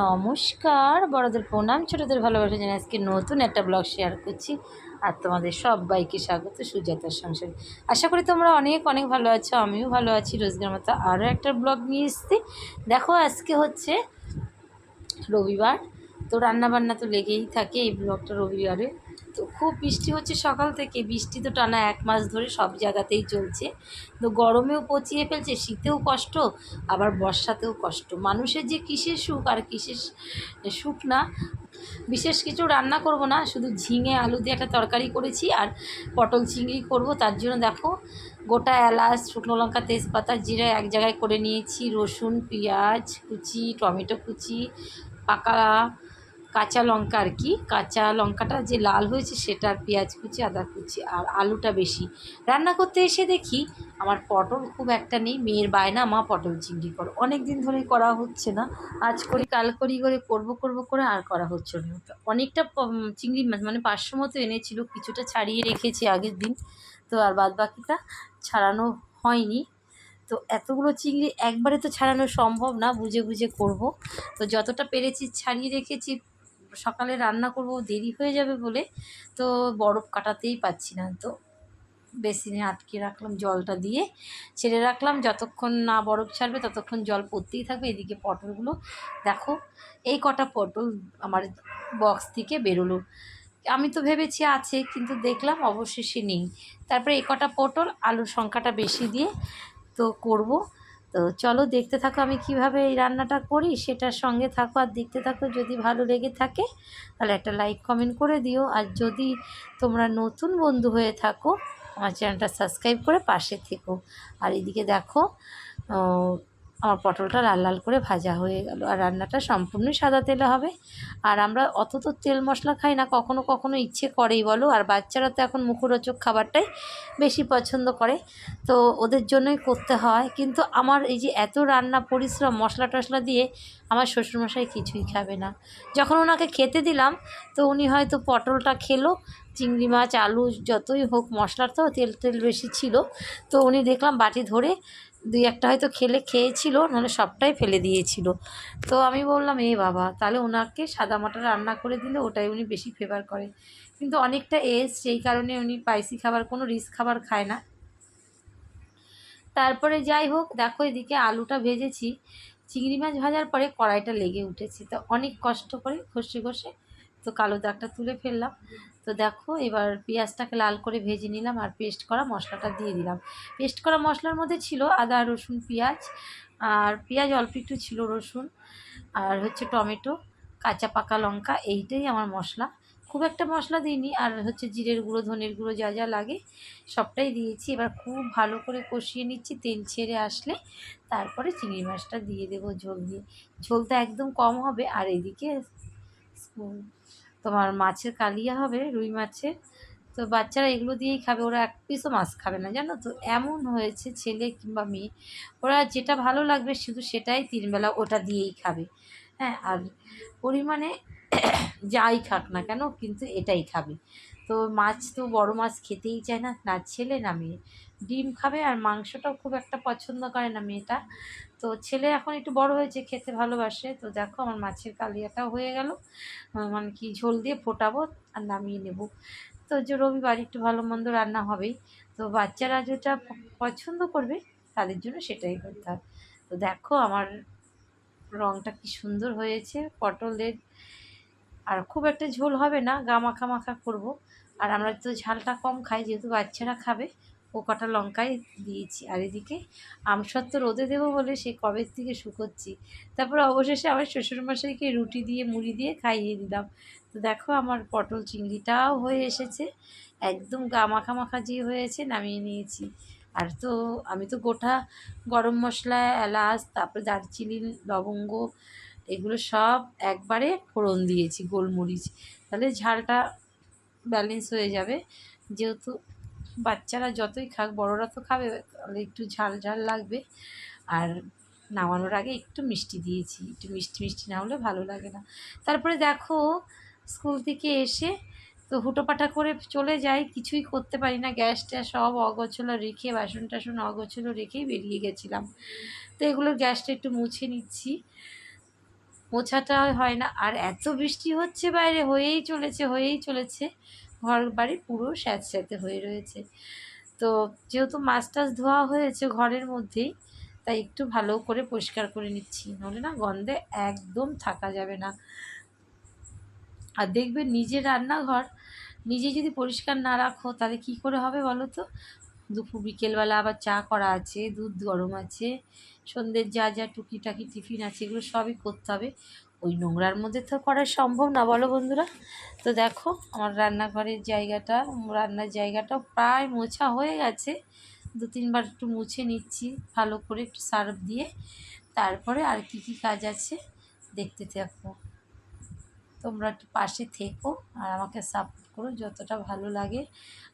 নমস্কার, বড়দের প্রণাম, ছোটদের ভালোবাসা জানাই আজকে নতুন একটা ব্লগ শেয়ার করছি। আর তোমাদের সবাইকে স্বাগত সুজাতার সংসারে। আশা করি তোমরা অনেক অনেক ভালো আছো, আমিও ভালো আছি। রোজগার মতো আরও একটা ব্লগ নিয়ে এসেছি। দেখো, আজকে হচ্ছে রবিবার, তো রান্না বান্না তো লেগেই থাকে এই ব্লগটা রবিবারে। তো খুব বৃষ্টি হচ্ছে সকাল থেকে। বৃষ্টি তো টানা এক মাস ধরে সব জায়গাতেই চলছে। তো গরমেও পচিয়ে ফেলছে, শীতেও কষ্ট, আবার বর্ষাতেও কষ্ট। মানুষের যে কিসের সুখ আর কিসের সুখ না, বিশেষ কিছু রান্না করব না, শুধু ঝিঙে, আলু দিয়ে একটা তরকারি করেছি আর পটল চিংড়ি করব। তার জন্য দেখো, গোটা এলাচ, শুকনো লঙ্কা, তেজপাতা, জিরা এক জায়গায় করে নিয়েছি, রসুন, পেঁয়াজ কুচি, টমেটো কুচি, পাকা কাঁচা লঙ্কা আর কি। কাঁচা লঙ্কাটা যে লাল হয়েছে সেটা আর পেঁয়াজ কুচি, আদা কুচি আর আলুটা বেশি। রান্না করতে এসে দেখি আমার পটল খুব একটা নেই, মেয়ের বায়না, মা পটল চিংড়ি করো। অনেক দিন ধরে করা হচ্ছে না। আজ করি, কাল করি, করে করব করব, করে আর করা হচ্ছে না। অনেকটা চিংড়ি মানে পাঁচশো মতো এনেছিল, কিছুটা ছাড়িয়ে রেখেছি আগের দিন। তো আর বাদ বাকিটা ছাড়ানো হয়নি। তো এতগুলো চিংড়ি একবারে তো ছাড়ানো সম্ভব না, বুঝে বুঝে করব। তো যতটা পেরেছি ছাড়িয়ে রেখেছি সকালে রান্না করব, দেরি হয়ে যাবে বলে। তো বরফ কাটাতেই পাচ্ছি না তো। বেসিনে আটকে রাখলাম জলটা দিয়ে। ছেড়ে রাখলাম, যতক্ষণ না বরফ ছাড়বে ততক্ষণ জল পড়তেই থাকবে। এদিকে পটলগুলো দেখো, এই কটা পটল আমার বক্স থেকে বেরোলো। আমি তো ভেবেছি আছে, কিন্তু দেখলাম অবশেষে নেই। তারপরে এই কটা পটল, আলুর সংখ্যাটা বেশি দিয়ে তো করব। তো চলো দেখতে থাকো আমি কীভাবে এই রান্নাটা করি, সেটার সঙ্গে থাকো আর দেখতে থাকো যদি ভালো লেগে থাকে, তাহলে একটা লাইক কমেন্ট করে দিও। আর যদি তোমরা নতুন বন্ধু হয়ে থাকো, আমার চ্যানেলটা সাবস্ক্রাইব করে পাশে থেকো। আর এদিকে দেখো আমার পটলটা লাল লাল করে ভাজা হয়ে গেল। আর রান্নাটা সম্পূর্ণই সাদা তেলে হবে। আর আমরা অত তো তেল মশলা খাই না, কখনো কখনো ইচ্ছে করেই বলো। আর বাচ্চারা তো এখন মুখরোচক খাবারটাই বেশি পছন্দ করে। তো ওদের জন্যই করতে হয়। কিন্তু আমার এই যে এত রান্না পরিশ্রম মশলা টশলা দিয়ে আমার শ্বশুরমশাই কিছুই খাবে না। যখন ওনাকে খেতে দিলাম, তো উনি হয়তো পটলটা খেলো, চিংড়ি মাছ, আলু যতই হোক মশলার তো তেল তেল বেশি ছিল। তো উনি দেখলাম বাটি ধরে দুই একটা হয়তো খেলে খেয়েছিল, নাহলে সবটাই ফেলে দিয়েছিল। তো আমি বললাম, এ বাবা, তাহলে ওনাকে সাদা মাটা রান্না করে দিলে ওটাই উনি বেশি ফেভার করে। কিন্তু অনেকটা এজ সেই কারণে উনি স্পাইসি খাবার, কোনো রিচ খাবার খায় না। তারপরে যাই হোক, দেখো এদিকে আলুটা ভেজেছি। চিংড়ি মাছ ভাজার পরে কড়াইটা লেগে উঠেছে। তো অনেক কষ্ট করে ঘষে ঘষে তো কালো দাগটা তুলে ফেললাম। তো দেখো, এবার পেঁয়াজটাকে লাল করে ভেজে নিলাম আর পেস্ট করা মশলাটা দিয়ে দিলাম। পেস্ট করা মশলার মধ্যে ছিল আদা, রসুন, পেঁয়াজ আর পেঁয়াজ অল্প একটু ছিল রসুন আর হচ্ছে টমেটো, কাঁচা পাকা লঙ্কা, এইটাই আমার মশলা। খুব একটা মশলা দিইনি আর হচ্ছে জিরের গুঁড়ো, ধনের গুঁড়ো যা যা লাগে সবটাই দিয়েছি। এবার খুব ভালো করে কষিয়ে নিচ্ছি, তেল ছেড়ে আসলে তারপরে চিংড়ি মাছটা দিয়ে দেবো ঝোল দিয়ে। ঝোলটা একদম কম হবে আর এদিকে তোমার মাছের কালিয়া হবে, রুই মাছের তো বাচ্চারা এগুলো দিয়েই খাবে, ওরা এক পিসও মাছ খাবে না, জানো তো? এমন হয়েছে ছেলে কিংবা মেয়ে, ওরা যেটা ভালো লাগবে শুধু সেটাই তিনবেলা ওটা দিয়েই খাবে। হ্যাঁ আর পরিমাণে যাই খাক না কেন, কিন্তু এটাই খাবে। তো মাছ তো বড় মাছ খেতেই চায় না না ছেলে, না মেয়ে। ডিম খাবে আর মাংসটাও খুব একটা পছন্দ করে না মেয়েটা। তো ছেলে এখন একটু বড় হয়েছে, খেতে ভালোবাসে। তো দেখো আমার মাছের কালিয়াটাও হয়ে গেল। মানে কি ঝোল দিয়ে ফোটাবো আর নামিয়ে নেব। তো যে রবিবার একটু ভালো মন্দ রান্না হবেই। তো বাচ্চারা যেটা পছন্দ করবে, তাদের জন্য সেটাই করতে হবে। তো দেখো আমার রঙটা কি সুন্দর হয়েছে, পটলের আর খুব একটা ঝোল হবে না, গা মাখা মাখা করব। আর আমরা তো ঝালটা কম খাই, যেহেতু বাচ্চারা খাবে, ও কটা লঙ্কাই দিয়েছি। আর এদিকে আমসত্ত্ব রোদে দেবো বলে সে কবের থেকে শুকোচ্ছি। তারপর অবশেষে আমার শ্বশুরমশাইকে রুটি দিয়ে, মুড়ি দিয়ে খাইয়ে দিলাম। তো দেখো আমার পটল চিংড়িটাও হয়ে এসেছে। একদম গা মাখা মাখা যে হয়েছে নামিয়ে নিয়েছি। আর তো আমি তো গোটা গরম মশলা, এলাচ, তারপরে দারচিনি, লবঙ্গ এগুলো সব একবারে ফোড়ন দিয়েছি, গোলমরিচ। তাহলে ঝালটা ব্যালেন্স হয়ে যাবে। যেহেতু বাচ্চারা যতই খাক, বড়রা তো খাবে, তাহলে একটু ঝাল ঝাল লাগবে। আর নামানোর আগে একটু মিষ্টি দিয়েছি, একটু মিষ্টি মিষ্টি না হলে ভালো লাগে না। তারপরে দেখো, স্কুল থেকে এসে তো হুটোপাটা করে চলে যাই, কিছুই করতে পারি না। গ্যাসটা সব অগোছলো রেখে, বাসন টাসন অগোছলো রেখেই বেরিয়ে গেছিলাম। তো এগুলো গ্যাসটা একটু মুছে নিচ্ছি। মোছাটা হয় না। আর এত বৃষ্টি হচ্ছে বাইরে, হয়েই চলেছে হয়েই চলেছে। ঘর বাড়ি পুরো স্যাঁতস্যাঁতে হয়ে রয়েছে। তো যেহেতু মাছ টাছ ধোয়া হয়েছে ঘরের মধ্যেই, তাই একটু ভালো করে পরিষ্কার করে নিচ্ছি। নাহলে না গন্ধে একদম থাকা যাবে না। আর দেখবে নিজের রান্নাঘর নিজে যদি পরিষ্কার না রাখো, তাহলে কি করে হবে বলো তো? দুপুর বিকেলবেলা আবার চা করা আছে, দুধ গরম আছে, সন্ধ্যের যা যা টুকিটাকি টিফিন আছে, এগুলো সবই করতে হবে। ওই নোংরার মধ্যে তো করা সম্ভব না, বলো বন্ধুরা। তো দেখো, আমার রান্নাঘরের জায়গাটা, রান্নার জায়গাটাও প্রায় মোছা হয়ে গেছে। দু তিনবার একটু মুছে নিচ্ছি, ভালো করে একটু সার্ফ দিয়ে। তারপরে আর কি কি কাজ আছে, দেখতে থাকব তোমরা একটু পাশে থেকো আর আমাকে সাপোর্ট করো, যতটা ভালো লাগে।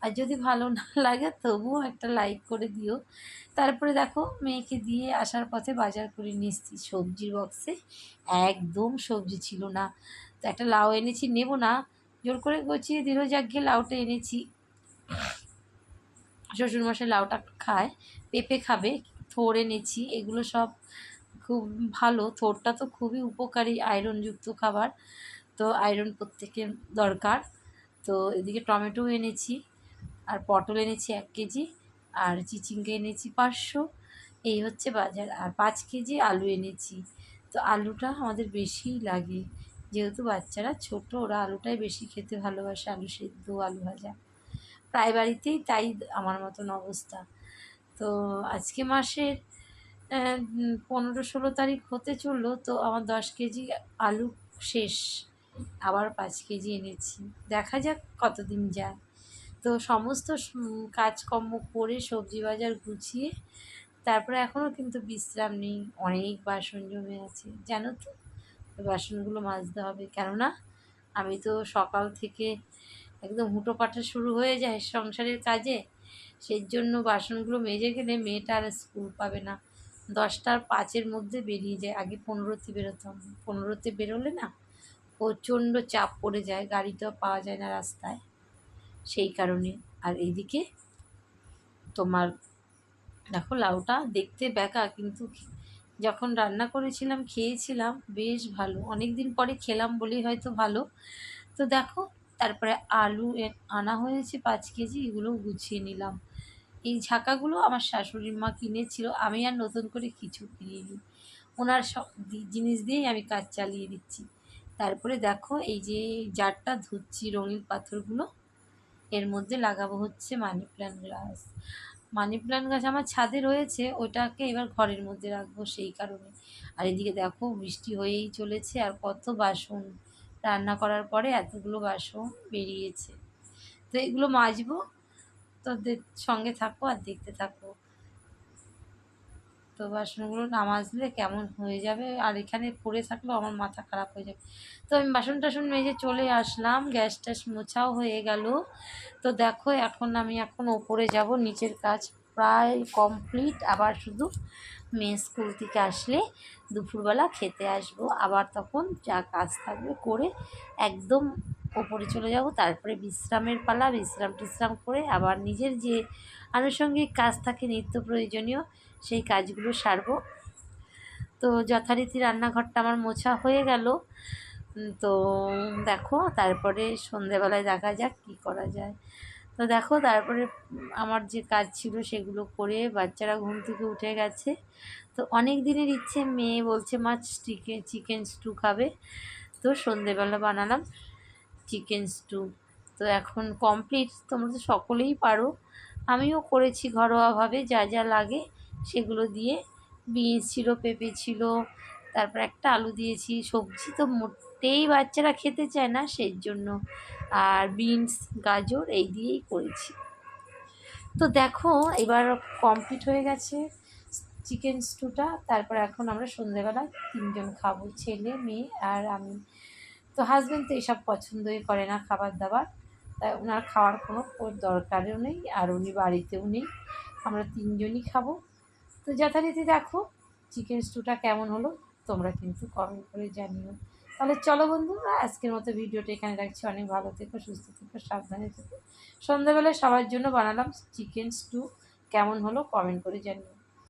আর যদি ভালো না লাগে, তবুও একটা লাইক করে দিও। তারপরে দেখো, মেয়েকে দিয়ে আসার পথে বাজার করে নিচ্ছি সবজির বক্সে একদম সবজি ছিল না। তো একটা লাউ এনেছি, নেব না। জোর করে গছিয়ে দিল, যাক লাউটা এনেছি। শ্বশুরমশাই লাউটা খায়, পেঁপে খাবে, থোর এনেছি, এগুলো সব খুব ভালো। থোরটা তো খুবই উপকারী আয়রনযুক্ত খাবার। তো আয়রন প্রত্যেকের দরকার। তো এদিকে টমেটো এনেছি আর পটল এনেছি এক কেজি আর চিচিঙ্গে এনেছি পাঁচশো। এই হচ্ছে বাজার। আর পাঁচ কেজি আলু এনেছি। তো আলুটা আমাদের বেশিই লাগে। যেহেতু বাচ্চারা ছোট, ওরা আলুটাই বেশি খেতে ভালোবাসে, আলু সেদ্ধ, আলু ভাজা। প্রায় বাড়িতেই তাই আমার মতন অবস্থা। তো আজকে মাসের পনেরো ষোলো তারিখ হতে চলল, তো আমার দশ কেজি আলু শেষ। আবার পাঁচ কেজি এনেছি। দেখা যাক কতদিন যায়। তো সমস্ত কাজকর্ম করে সবজি বাজার গুছিয়ে তারপরে এখনও কিন্তু বিশ্রাম নেই। অনেক বাসন জমে আছে। জানো তো বাসনগুলো মাজতে হবে। কেননা আমি তো সকাল থেকে একদম হুটো পাঠা শুরু হয়ে যায় সংসারের কাজে। সেই জন্য বাসনগুলো মেজে গেলে মেয়েটা আর স্কুল পাবে না। দশটার পাঁচের মধ্যে বেরিয়ে যায়। আগে পনেরোতে বেরোতাম। পনেরোতে বেরোলে না প্রচণ্ড চাপ পড়ে যায়, গাড়ি তো পাওয়া যায় না রাস্তায়। সেই কারণে। আর এইদিকে তোমার, দেখো লাউটা দেখতে বেঁকা, কিন্তু যখন রান্না করেছিলাম, খেয়েছিলাম, বেশ ভালো। অনেক দিন পরে খেলাম বলেই হয়তো ভালো। তো দেখো, তারপরে আলু আনা হয়েছে পাঁচ কেজি, এগুলো গুছিয়ে নিলাম। এই ঝাঁকাগুলো আমার শাশুড়ির মা কিনেছিল, আমি আর নতুন করে কিছু কিনিনি। ওনার সব জিনিস দিয়েই আমি কাজ চালিয়ে দিচ্ছি। তারপরে দেখো এই যে জারটা ধুচ্ছি রঙিন পাথরগুলো, এর মধ্যে লাগাবো হচ্ছে মানি প্ল্যান্ট গাছ। মানি প্ল্যান্ট গাছ আমার ছাদে রয়েছে, ওটাকে এবার ঘরের মধ্যে রাখব সেই কারণে। আর এদিকে দেখো বৃষ্টি হয়েই চলেছে, আর কত বাসন। রান্না করার পরে এতগুলো বাসন বেরিয়েছে। তো এগুলো মাজবো, তোদের সঙ্গে থাকো আর দেখতে থাকো তো বাসনগুলো না মাজলে কেমন হয়ে যাবে? আর এখানে পড়ে থাকলেও আমার মাথা খারাপ হয়ে যাবে। তো আমি বাসন টাসন মেজে চলে আসলাম, গ্যাস ট্যাস মোছাও হয়ে গেল। তো দেখো, এখন আমি এখন ওপরে যাব, নিচের কাজ প্রায় কমপ্লিট। আবার শুধু মেয়ে স্কুল থেকে আসলে দুপুরবেলা খেতে আসব। আবার তখন যা কাজ থাকবে করে একদম ওপরে চলে যাব। তারপরে বিশ্রামের পালা বিশ্রাম টিশ্রাম করে আবার নিজের যে আনুষঙ্গিক কাজ থাকে, নিত্য প্রয়োজনীয় সেই কাজগুলো সারবো। তো যথারীতি রান্নাঘরটা আমার মোছা হয়ে গেল। তো দেখো, তারপরে সন্ধেবেলায় দেখা যাক কী করা যায়। তো দেখো, তারপরে আমার যে কাজ ছিল সেগুলো করে বাচ্চারা ঘুম থেকে উঠে গেছে। তো অনেক দিনের ইচ্ছে, মেয়ে বলছে মাছ চিকেন চিকেন স্টু খাবে। তো সন্ধেবেলা বানালাম চিকেন স্টু। তো এখন কমপ্লিট, তোমরা তো সকলেই পারো। আমিও করেছি ঘরোয়াভাবে, যা যা লাগে। সেগুলো দিয়ে বিনস ছিল, পেঁপে ছিল, তারপর একটা আলু দিয়েছি। সবজি তো মোটেই বাচ্চারা খেতে চায় না সেই জন্য আর বিনস, গাজর এই দিয়েই করেছি। তো দেখো, এবার কমপ্লিট হয়ে গেছে চিকেন স্টুটা তারপর এখন আমরা সন্ধেবেলা তিনজন খাব, ছেলে, মেয়ে আর আমি। তো হাজব্যান্ড তো এসব পছন্দই করে না খাবার দাবার তাই ওনার খাওয়ার কোনো দরকারও নেই আর উনি বাড়িতেও নেই। আমরা তিনজনই খাব। তো যথারীতি দেখো চিকেন স্টুটা কেমন হলো, তোমরা কিন্তু কমেন্ট করে জানিও। তাহলে চলো বন্ধুরা, আজকের মতো ভিডিওটা এখানে রাখছি। অনেক ভালো থেকো, সুস্থ থেকো, সাবধানে থেকো। সন্ধ্যাবেলায় সবার জন্য বানালাম চিকেন স্টু কেমন হলো কমেন্ট করে জানিও।